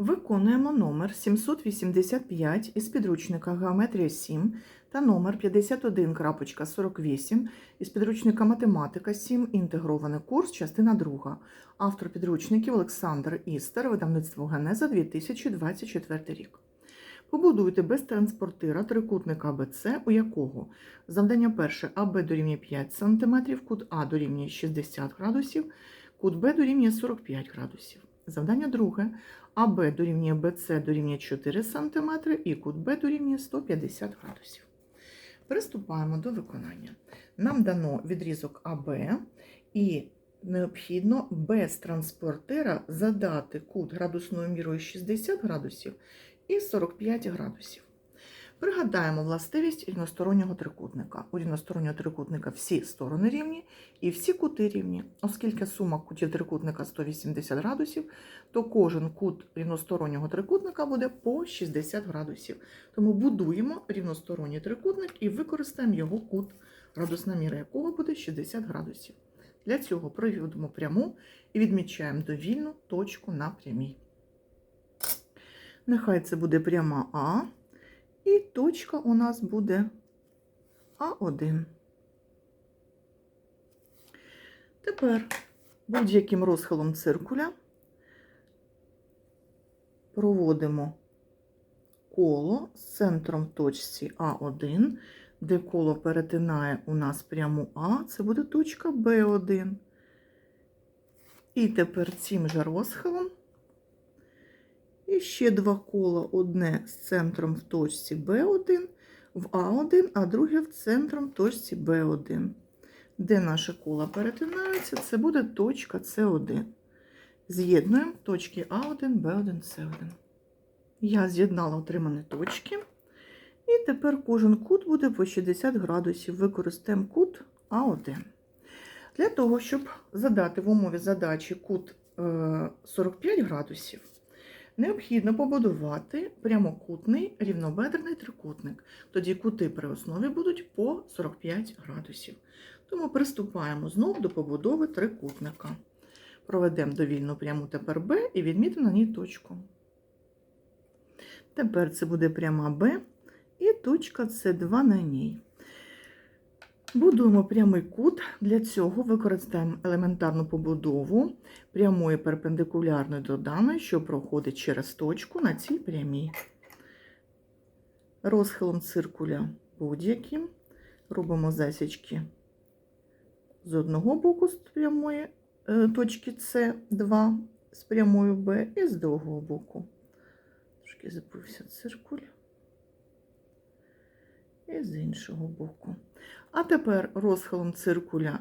Виконуємо номер 785 із підручника Геометрія 7 та номер 51.48 із підручника Математика 7. Інтегрований курс, частина 2. Автор підручників Олександр Істер, видавництво Генеза 2024 рік. Побудуйте без транспортира трикутника АБЦ, у якого завдання перше АБ дорівнює 5 см, кут А дорівнює 60 градусів, кут Б дорівнює 45 градусів. Завдання друге. АБ дорівнює БЦ дорівнює 4 см і кут Б дорівнює 150 градусів. Приступаємо до виконання. Нам дано відрізок АБ і необхідно без транспортера задати кут градусною мірою 60 градусів і 45 градусів. Пригадаємо властивість рівностороннього трикутника. У рівностороннього трикутника всі сторони рівні і всі кути рівні. Оскільки сума кутів трикутника 180 градусів, то кожен кут рівностороннього трикутника буде по 60 градусів. Тому будуємо рівносторонній трикутник і використаємо його кут, градусна міра якого буде 60 градусів. Для цього проведемо пряму і відмічаємо довільну точку на прямій. Нехай це буде пряма А. І точка у нас буде А1. Тепер будь-яким розхилом циркуля проводимо коло з центром точці А1, де коло перетинає у нас пряму А, це буде точка Б1. І тепер цим же розхилом і ще два кола: одне з центром в точці Б1 в А1, а друге в центром в точці Б1. Де наше коло перетинаються, це буде точка С1. З'єднуємо точки А1, Б1, С1. Я з'єднала отримані точки. І тепер кожен кут буде по 60 градусів. Використаємо кут А1. Для того, щоб задати в умові задачі кут 45 градусів, необхідно побудувати прямокутний рівнобедрений трикутник. Тоді кути при основі будуть по 45 градусів. Тому приступаємо знов до побудови трикутника. Проведемо довільну пряму тепер Б і відмітимо на ній точку. Тепер це буде пряма Б і точка С2 на ній. Будуємо прямий кут. Для цього використаємо елементарну побудову прямої перпендикулярної до даної, що проходить через точку на цій прямій. Розхилом циркуля будь-яким. Робимо засічки з одного боку з прямої е, точки С2 з прямою Б і з другого боку. Трошки забився циркуль. І з іншого боку. А тепер розхилом циркуля,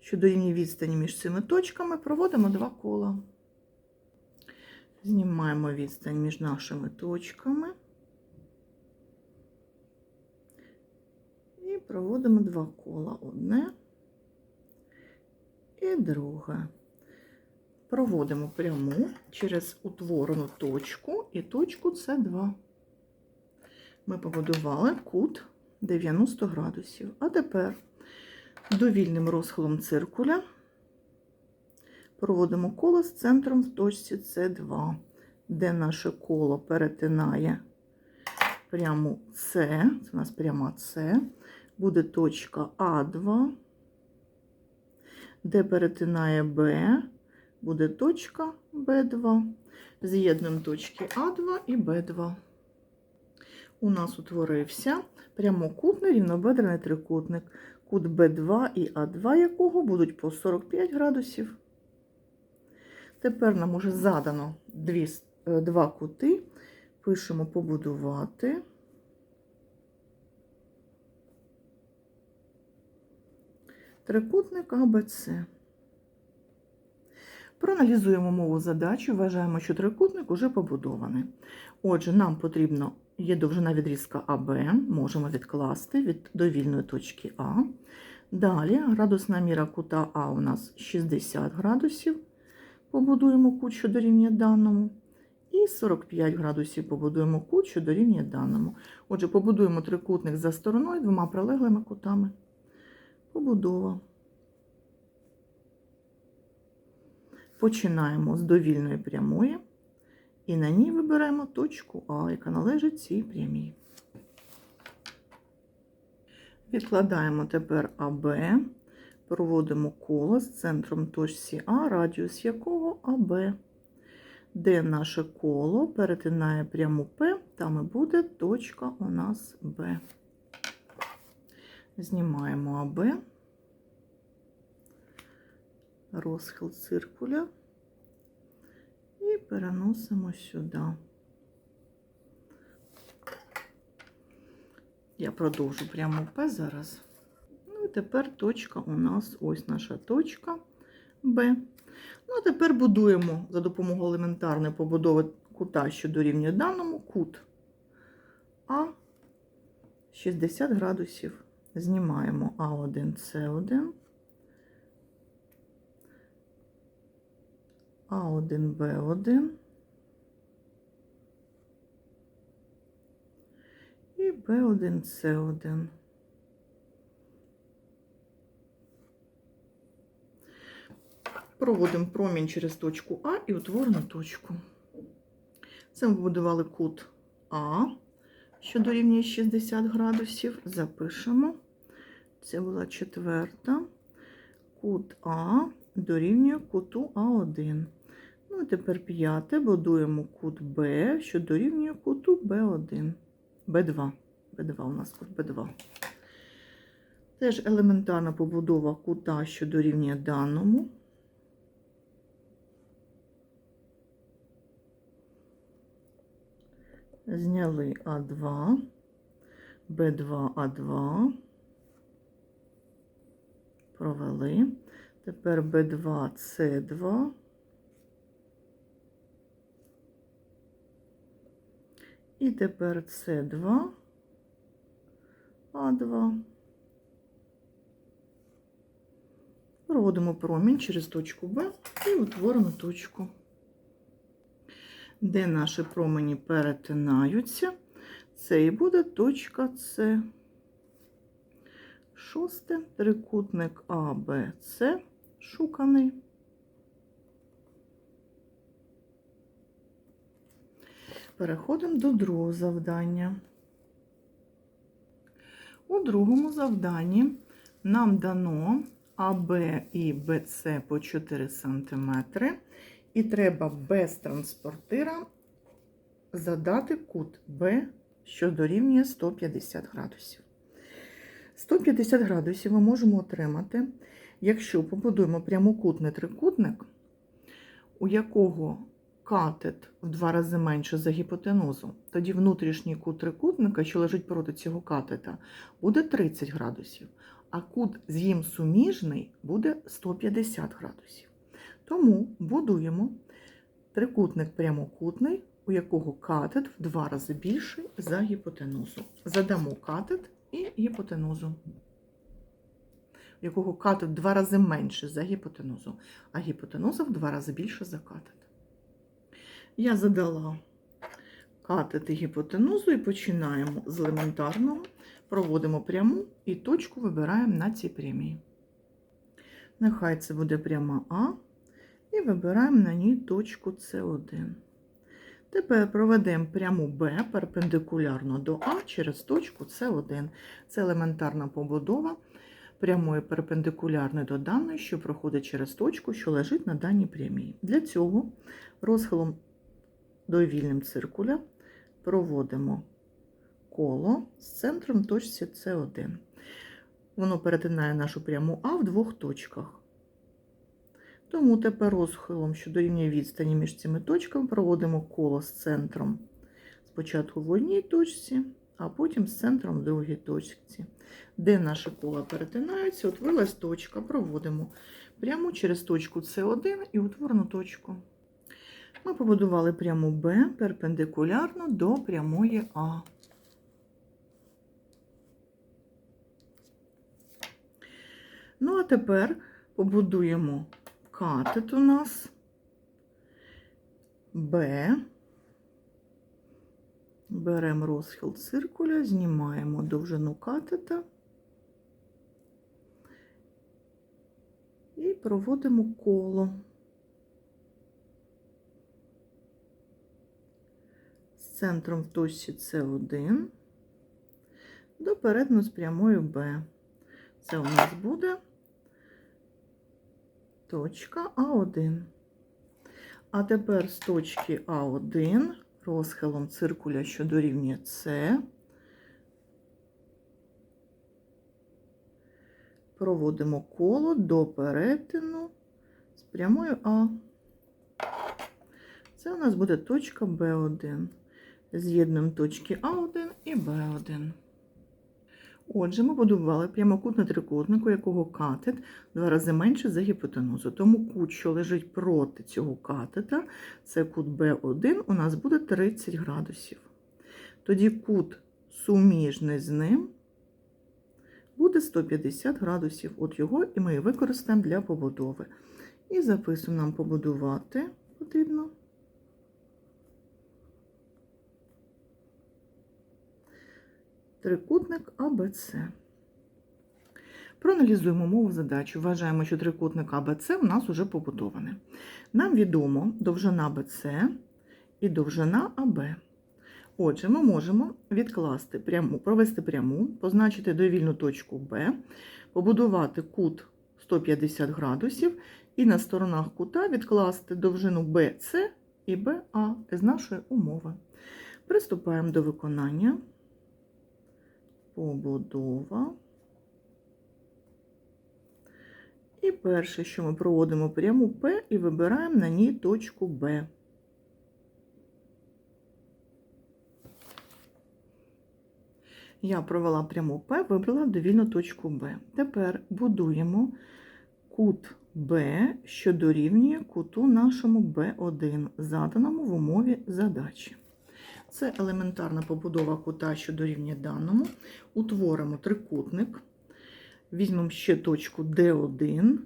що дорівнює відстані між цими точками, проводимо два кола. Знімаємо відстань між нашими точками і проводимо два кола. Одне і друге. Проводимо пряму через утворену точку і точку С2. Ми побудували кут 90 градусів. А тепер довільним розхилом циркуля проводимо коло з центром в точці С2, де наше коло перетинає пряму С, це у нас пряма С, буде точка А2, де перетинає Б, буде точка Б2. З'єднуємо точки А2 і Б2 у нас утворився прямокутний рівнобедрений трикутник, кут Б2 і А2 якого будуть по 45 градусів. Тепер нам уже задано дві, е, два кути. Пишемо побудувати. Трикутник АБЦ. Проаналізуємо мову задачі, вважаємо, що трикутник уже побудований. Отже, нам потрібно Є довжина відрізка АБ, можемо відкласти від довільної точки А. Далі градусна міра кута А у нас 60 градусів. Побудуємо кут, що дорівнює даному. І 45 градусів побудуємо кут, що дорівнює даному. Отже, побудуємо трикутник за стороною двома прилеглими кутами. Побудова. Починаємо з довільної прямої І на ній вибираємо точку А, яка належить цій прямій. Відкладаємо тепер АБ, проводимо коло з центром точці А, радіус якого АБ. Де наше коло перетинає пряму П, там і буде точка у нас Б. Знімаємо АБ, розхил циркуля і переносимо сюди. Я продовжу прямо П зараз. Ну тепер точка у нас, ось наша точка Б. Ну, а тепер будуємо за допомогою елементарної побудови кута, що дорівнює даному, кут А 60 градусів. Знімаємо А1, А1, Б1 і Б1, С1. Проводимо промінь через точку А і утворену точку. Це ми побудували кут А, що дорівнює 60 градусів. Запишемо. Це була четверта. Кут А дорівнює куту А1. Ну тепер п'яте будуємо кут Б, що дорівнює куту Б1. Б2. Б2 у нас кут Б2. Теж елементарна побудова кута, що дорівнює даному. Зняли А2, Б2, А2, провели. Тепер Б2, С2. І тепер С2, А2. Проводимо промінь через точку Б і утворимо точку де наші промені перетинаються, це і буде точка С. Шосте трикутник А, Б, С шуканий. Переходимо до другого завдання. У другому завданні нам дано АБ і БЦ по 4 см. І треба без транспортира задати кут Б, що дорівнює 150 градусів. 150 градусів ми можемо отримати, якщо побудуємо прямокутний трикутник, у якого катет в два рази менше за гіпотенузу. Тоді внутрішній кут трикутника, що лежить проти цього катета, буде 30 градусів, а кут з їм суміжний буде 150 градусів. Тому будуємо трикутник прямокутний, у якого катет в два рази більший за гіпотенузу. Задамо катет і гіпотенузу, якого катет в два рази менше за гіпотенузу, а гіпотенуза в два рази більше за катет. Я задала катет гіпотенузу і починаємо з елементарного, проводимо пряму і точку вибираємо на цій прямій. Нехай це буде пряма А. І вибираємо на ній точку С1. Тепер проведемо пряму Б перпендикулярно до А через точку С1. Це елементарна побудова прямої перпендикулярної до даної, що проходить через точку, що лежить на даній прямій. Для цього розхилом довільним циркуля проводимо коло з центром точці С1. Воно перетинає нашу пряму А в двох точках. Тому тепер розхилом, що дорівнює відстані між цими точками, проводимо коло з центром спочатку в одній точці, а потім з центром в другій точці. Де наші кола перетинаються, утворилась точка, проводимо прямо через точку С1 і утворену точку. Ми побудували пряму Б перпендикулярно до прямої А. Ну, а тепер побудуємо катет у нас Б. Беремо розхил циркуля, знімаємо довжину катета і проводимо коло. Центром в точці С1 до перетину з прямою Б. Це у нас буде точка А1. А тепер з точки А1 розхилом циркуля, що дорівнює С, проводимо коло до перетину з прямою А. Це у нас буде точка Б1. З'єднуємо точки А1 і Б1. Отже, ми будували прямокутний трикутник, у якого катет два рази менше за гіпотенузу. Тому кут, що лежить проти цього катета, це кут Б1, у нас буде 30 градусів. Тоді кут суміжний з ним буде 150 градусів. От його і ми використаємо для побудови. І записуємо нам побудувати потрібно. Трикутник АБЦ. Проаналізуємо мову задачу. Вважаємо, що трикутник АБЦ у нас уже побудований. Нам відомо довжина БЦ і довжина АБ. Отже, ми можемо відкласти пряму, провести пряму, позначити довільну точку Б, побудувати кут 150 градусів і на сторонах кута відкласти довжину BC і BA з нашої умови. Приступаємо до виконання. Побудова. І перше, що ми проводимо пряму П і вибираємо на ній точку Б. Я провела пряму П, вибрала довільну точку Б. Тепер будуємо кут Б, що дорівнює куту нашому Б1, заданому в умові задачі. Це елементарна побудова кута, що дорівнює даному. Утворимо трикутник. Візьмемо ще точку D1.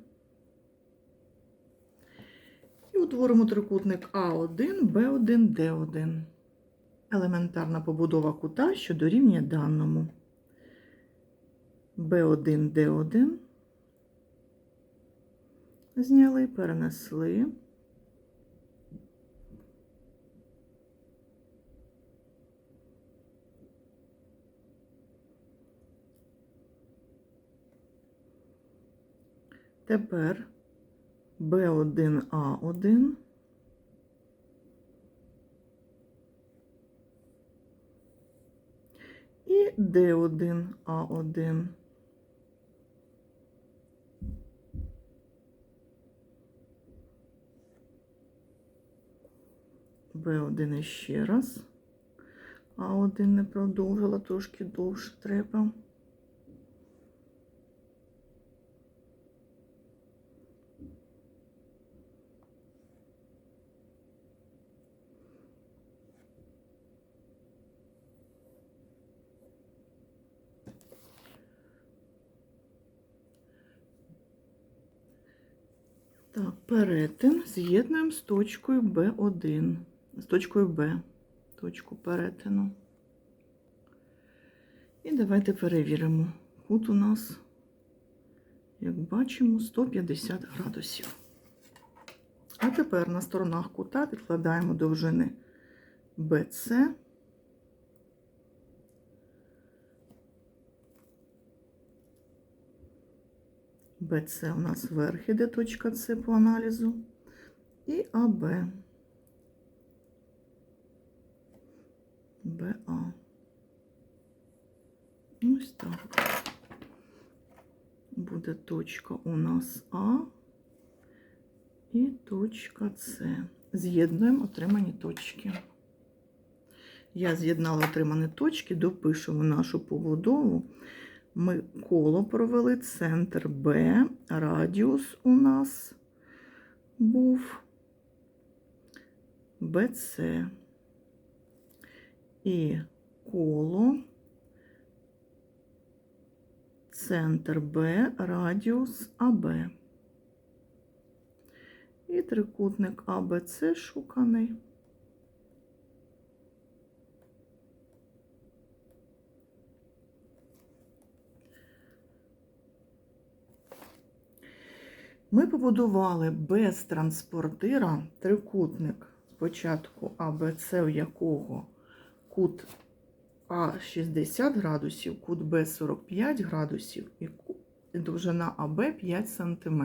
І утворимо трикутник А1, Б1, Д1. Елементарна побудова кута, що дорівнює даному. Б1, Д1. Зняли, перенесли. Тепер Б1А1 і Д1А1. Б1 ще раз. А1 не продовжила, трошки довше треба. Так, перетин з'єднуємо з точкою Б1, з точкою Б, точку перетину. І давайте перевіримо. Кут у нас, як бачимо, 150 градусів. А тепер на сторонах кута відкладаємо довжини BC. БЦ у нас верх іде точка С по аналізу. І АБ. БА. Ось так. Буде точка у нас А і точка С. З'єднуємо отримані точки. Я з'єднала отримані точки, допишемо нашу побудову. Ми коло провели, центр Б, радіус у нас був БЦ. І коло, центр Б, радіус АБ. І трикутник АБЦ шуканий. Ми побудували без транспортира трикутник спочатку АБЦ, у якого кут А 60 градусів, кут Б 45 градусів і довжина АБ 5 см.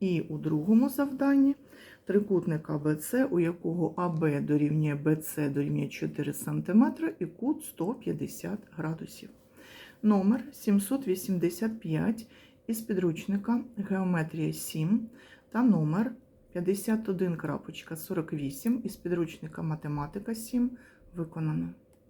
І у другому завданні трикутник АБЦ, у якого АБ дорівнює БЦ дорівнює 4 см і кут 150 градусів. Номер 785 із підручника Геометрія 7 та номер 51.48 із підручника Математика 7 виконано.